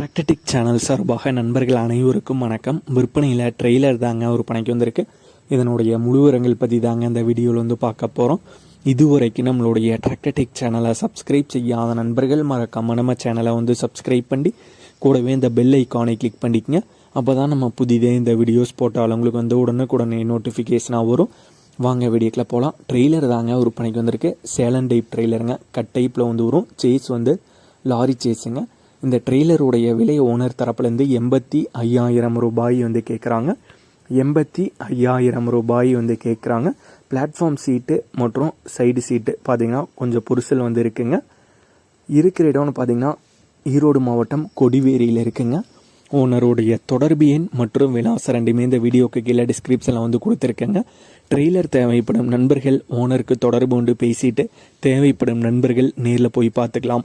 டிராக்டடிக் channel சார்பாக நண்பர்கள் அனைவருக்கும் வணக்கம். விற்பனையில் ட்ரெய்லர் தாங்க ஒரு பணிக்கு வந்திருக்கு. இதனுடைய முழுவரங்கள் பற்றி தாங்க இந்த வீடியோவில் வந்து பார்க்க போகிறோம் இதுவரைக்கும் நம்மளுடைய ட்ராக்டடிக் சேனலை சப்ஸ்கிரைப் செய்யாத நண்பர்கள் மறக்காம நம்ம சேனலை வந்து சப்ஸ்கிரைப் பண்ணி கூடவே இந்த பெல் ஐக்கானை கிளிக் பண்ணிக்கங்க. அப்போ தான் நம்ம புதிதே இந்த வீடியோஸ் போட்டாலும் உங்களுக்கு வந்து உடனுக்குடனே நோட்டிஃபிகேஷனாக வரும். வாங்க வீடியோக்கில் போகலாம் ட்ரெய்லர் தாங்க ஒரு பணிக்கு வந்திருக்கு. சேலன் டைப் ட்ரெய்லருங்க கட் டைப்பில் வந்து வரும். சேஸ் வந்து லாரி சேஸுங்க இந்த ட்ரெய்லருடைய விலை ஓனர் தரப்புலேருந்து எண்பத்தி ஐயாயிரம் ரூபாய் வந்து கேட்குறாங்க எண்பத்தி ஐயாயிரம் ரூபாய் வந்து கேட்குறாங்க பிளாட்ஃபார்ம் சீட்டு மற்றும் சைடு சீட்டு பார்த்தீங்கன்னா கொஞ்சம் புரிசல் வந்து இருக்குங்க. இருக்கிற இடம்னு பார்த்தீங்கன்னா ஈரோடு மாவட்டம் கொடிவேரியில் இருக்குங்க. ஓனருடைய தொடர்பு எண் மற்றும் விலாசம் ரெண்டுமே இந்த வீடியோக்கு கீழே டிஸ்கிரிப்ஷனில் வந்து கொடுத்துருக்கேங்க. ட்ரெய்லர் தேவைப்படும் நண்பர்கள் ஓனருக்கு தொடர்பு கொண்டு பேசிட்டு தேவைப்படும் நண்பர்கள் நேரில் போய் பார்த்துக்கலாம்.